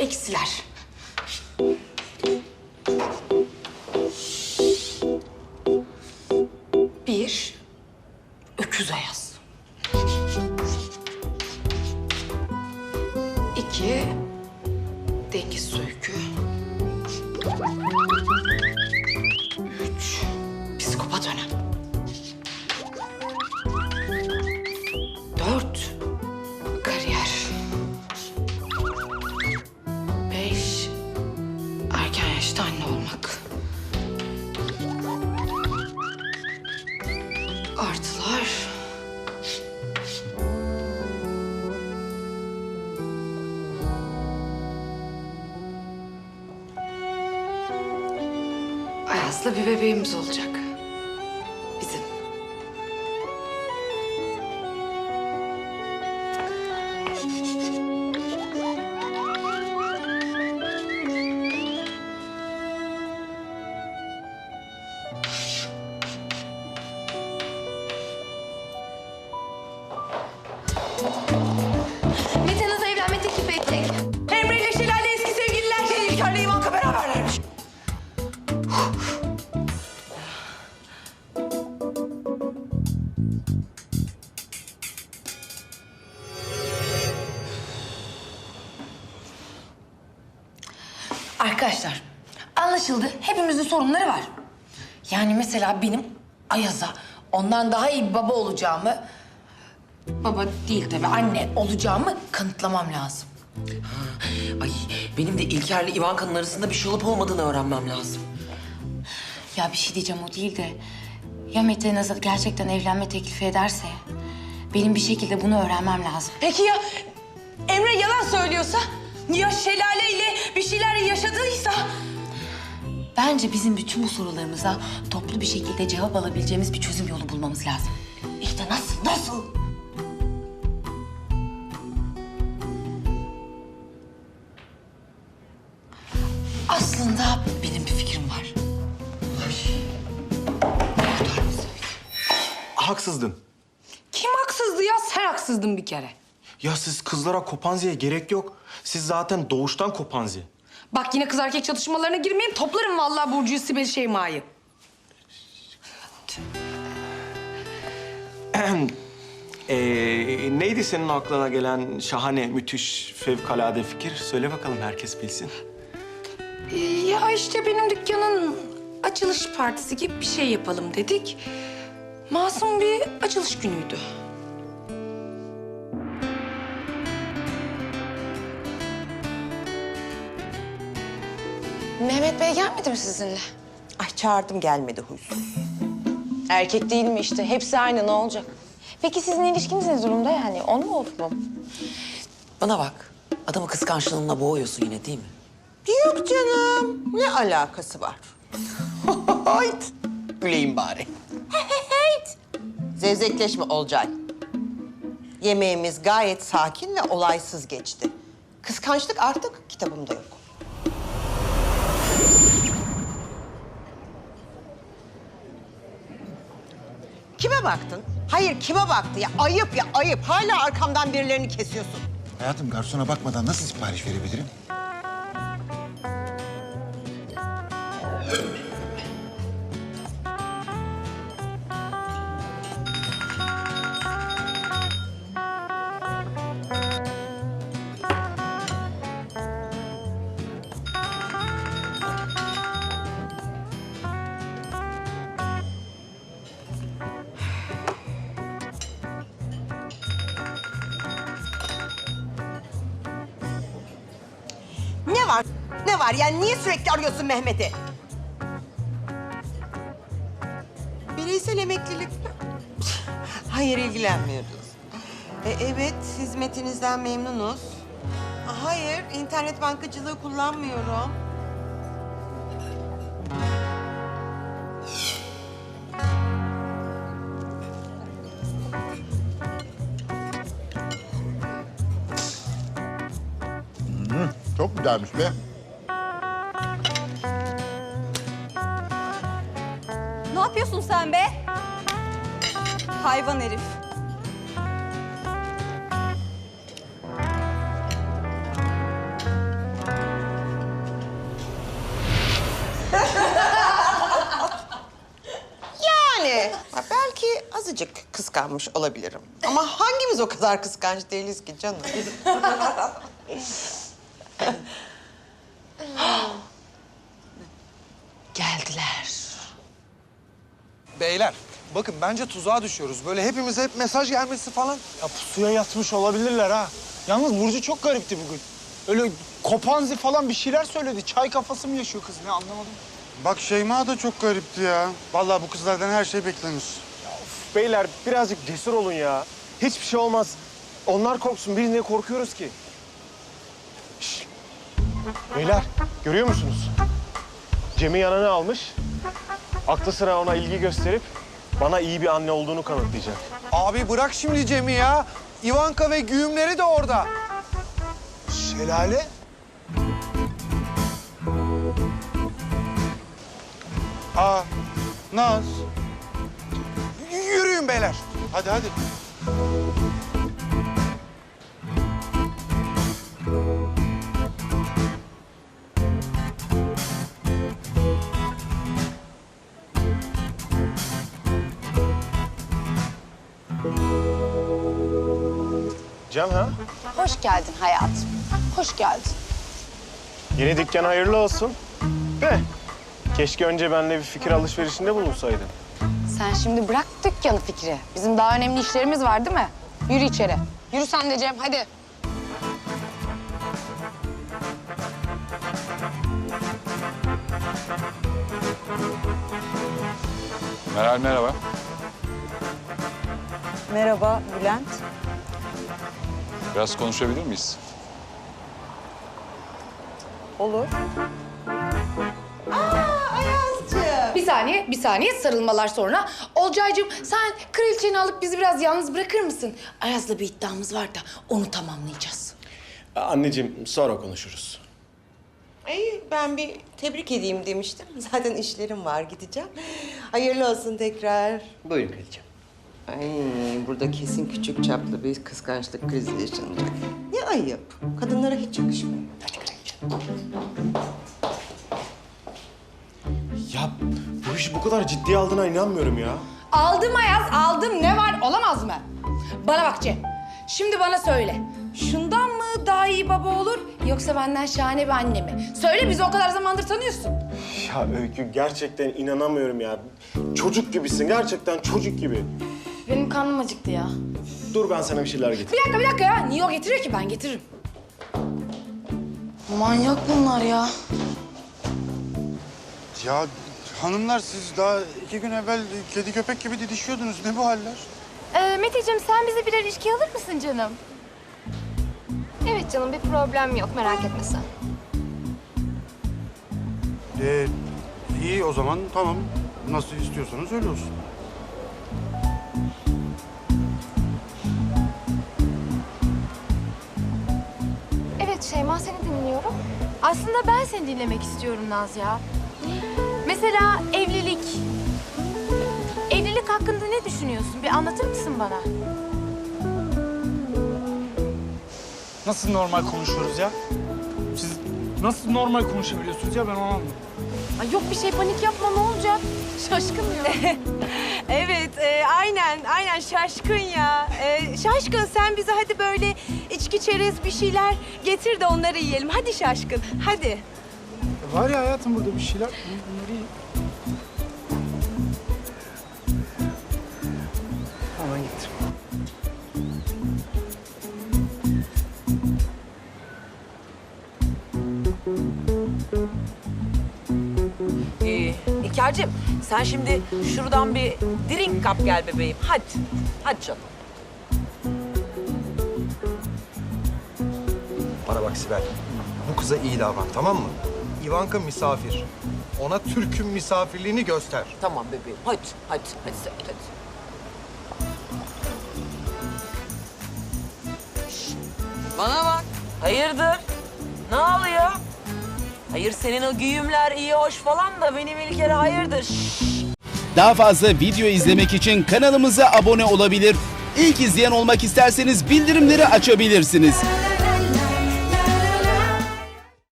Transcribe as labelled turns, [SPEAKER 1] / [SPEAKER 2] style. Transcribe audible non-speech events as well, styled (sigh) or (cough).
[SPEAKER 1] eksiler. Artılar. Ayaz'la bir bebeğimiz olacak.
[SPEAKER 2] Hepimizin sorunları var. Yani mesela benim Ayaz'a ondan daha iyi bir baba olacağımı... Baba değil tabii, anne olacağımı kanıtlamam lazım.
[SPEAKER 3] Ay benim de İlker'le Ivanka'nın arasında bir şey olup olmadığını öğrenmem lazım.
[SPEAKER 2] Ya bir şey diyeceğim o değil de... Ya Mete Naz'a gerçekten evlenme teklifi ederse... Benim bir şekilde bunu öğrenmem lazım.
[SPEAKER 1] Peki ya Emre yalan söylüyorsa? Ya Şelale ile bir şeyler yaşadıysa?
[SPEAKER 2] Bence bizim bütün bu sorularımıza toplu bir şekilde cevap alabileceğimiz bir çözüm yolu bulmamız lazım. İşte nasıl, nasıl? Aslında benim bir fikrim var. Kurtar?
[SPEAKER 4] Haksızdın.
[SPEAKER 1] Kim haksızdı ya? Sen haksızdın bir kere.
[SPEAKER 4] Ya siz kızlara kopanziye gerek yok. Siz zaten doğuştan kopanzi.
[SPEAKER 1] Bak yine kız erkek çatışmalarına girmeyeyim. Toplarım vallahi Burcu'yu, Sibel Şeyma'yı. (clears throat)
[SPEAKER 4] Ee, neydi senin aklına gelen şahane, müthiş, fevkalade fikir? Söyle bakalım herkes bilsin.
[SPEAKER 1] Ya işte benim dükkanın açılış partisi gibi bir şey yapalım dedik. Masum bir açılış günüydü.
[SPEAKER 5] Mehmet Bey gelmedi mi sizinle?
[SPEAKER 6] Ay çağırdım gelmedi huysuz. Erkek değil mi işte? Hepsi aynı ne olacak?
[SPEAKER 5] Peki sizin ilişkiniz ne durumda yani? On mu olduk mu?
[SPEAKER 3] Bana bak. Adamı kıskançlığınla boğuyorsun yine değil mi?
[SPEAKER 6] Yok canım. Ne alakası var? (laughs)
[SPEAKER 3] Hayt. Güleyim bari.
[SPEAKER 6] Zevzekleşme Olcay. Yemeğimiz gayet sakin ve olaysız geçti. Kıskançlık artık kitabımda yok. Kime baktın? Hayır kime baktı ya? Ayıp ya ayıp. Hala arkamdan birilerini kesiyorsun.
[SPEAKER 7] Hayatım garsona bakmadan nasıl sipariş verebilirim?
[SPEAKER 6] Ne var? Yani niye sürekli arıyorsun Mehmet'i? Bireysel emeklilik? (laughs) Hayır ilgilenmiyoruz. E, evet hizmetinizden memnunuz. Hayır internet bankacılığı kullanmıyorum.
[SPEAKER 7] Çok güzelmiş be.
[SPEAKER 8] yapıyorsun sen be? Hayvan herif. (laughs)
[SPEAKER 6] Yani belki azıcık kıskanmış olabilirim. Ama hangimiz o kadar kıskanç değiliz ki canım? (laughs) Geldiler.
[SPEAKER 7] Beyler bakın bence tuzağa düşüyoruz. Böyle hepimize hep mesaj gelmesi falan.
[SPEAKER 9] Ya pusuya yatmış olabilirler ha. Yalnız Burcu çok garipti bugün. Öyle kopanzi falan bir şeyler söyledi. Çay kafası mı yaşıyor kız ne anlamadım.
[SPEAKER 10] Bak Şeyma da çok garipti ya. Vallahi bu kızlardan her şey beklenir.
[SPEAKER 11] Beyler birazcık cesur olun ya. Hiçbir şey olmaz. Onlar korksun. Biz niye korkuyoruz ki? Şşş. Beyler görüyor musunuz? Cem'i yanına almış. Aklı sıra ona ilgi gösterip bana iyi bir anne olduğunu kanıtlayacak.
[SPEAKER 7] Abi bırak şimdi Cem'i ya. Ivanka ve güğümleri de orada.
[SPEAKER 9] Şelale?
[SPEAKER 10] Aa, Naz.
[SPEAKER 7] Y- Yürüyün beyler.
[SPEAKER 10] Hadi hadi.
[SPEAKER 11] Cem ha?
[SPEAKER 5] Hoş geldin hayatım. Hoş geldin.
[SPEAKER 11] Yeni dükkan hayırlı olsun. De keşke önce benimle bir fikir alışverişinde bulunsaydın.
[SPEAKER 5] Sen şimdi bırak dükkanı Fikri. Bizim daha önemli işlerimiz var değil mi? Yürü içeri. Yürü sen de Cem hadi.
[SPEAKER 12] Meral merhaba.
[SPEAKER 13] Merhaba Bülent.
[SPEAKER 12] Biraz konuşabilir miyiz?
[SPEAKER 13] Olur.
[SPEAKER 1] Bir saniye, bir saniye sarılmalar sonra. Olcaycığım sen kraliçeni alıp bizi biraz yalnız bırakır mısın? Ayaz'la bir iddiamız var da onu tamamlayacağız.
[SPEAKER 11] Anneciğim sonra konuşuruz.
[SPEAKER 6] İyi, ben bir tebrik edeyim demiştim. (laughs) Zaten işlerim var, gideceğim. Hayırlı olsun tekrar.
[SPEAKER 3] Buyurun Kraliçem.
[SPEAKER 6] Ay, burada kesin küçük çaplı bir kıskançlık krizi yaşanıyor. Ne ayıp. Kadınlara hiç yakışmıyor.
[SPEAKER 11] Ya bu işi bu kadar ciddiye aldığına inanmıyorum ya.
[SPEAKER 1] Aldım Ayaz, aldım. Ne var? Olamaz mı? Bana bak Cem. Şimdi bana söyle. Şundan mı daha iyi baba olur yoksa benden şahane bir anne mi? Söyle bizi o kadar zamandır tanıyorsun.
[SPEAKER 11] Ya Öykü gerçekten inanamıyorum ya. Çocuk gibisin gerçekten çocuk gibi.
[SPEAKER 5] Benim karnım acıktı ya.
[SPEAKER 11] Dur ben sana bir şeyler getireyim.
[SPEAKER 1] Bir dakika bir dakika ya. Niye o getiriyor ki ben getiririm.
[SPEAKER 5] Manyak bunlar ya.
[SPEAKER 10] Ya hanımlar siz daha iki gün evvel kedi köpek gibi didişiyordunuz. Ne bu haller?
[SPEAKER 13] Ee, Meteciğim sen bize birer içki alır mısın canım? Evet canım bir problem yok merak etme sen.
[SPEAKER 10] Ee, iyi o zaman tamam. Nasıl istiyorsanız öyle olsun.
[SPEAKER 13] Evet Şeyma seni dinliyorum. Aslında ben seni dinlemek istiyorum Naz ya. Mesela evlilik. Evlilik hakkında ne düşünüyorsun? Bir anlatır mısın bana?
[SPEAKER 9] Nasıl normal konuşuyoruz ya? Siz nasıl normal konuşabiliyorsunuz ya ben onu anlamadım.
[SPEAKER 13] Ay yok bir şey panik yapma ne olacak? Şaşkın ya. (laughs)
[SPEAKER 14] E, aynen, aynen şaşkın ya. E, şaşkın sen bize hadi böyle içki çerez bir şeyler getir de onları yiyelim. Hadi şaşkın, hadi.
[SPEAKER 9] Var ya hayatım burada bir şeyler. Bunları iyi. Hemen getir.
[SPEAKER 14] Ee, İlker'cim sen şimdi şuradan bir drink kap gel bebeğim. Hadi, hadi canım.
[SPEAKER 7] Bana bak Sibel. Bu kıza iyi davran tamam mı? Ivanka misafir. Ona Türk'ün misafirliğini göster.
[SPEAKER 14] Tamam bebeğim, hadi, hadi, hadi sen, hadi. Bana bak. Hayırdır? Ne oluyor? Hayır senin o güğümler iyi hoş falan da benim İlker'e hayırdır? Şşş.
[SPEAKER 15] Daha fazla video izlemek için kanalımıza abone olabilir. İlk izleyen olmak isterseniz bildirimleri açabilirsiniz.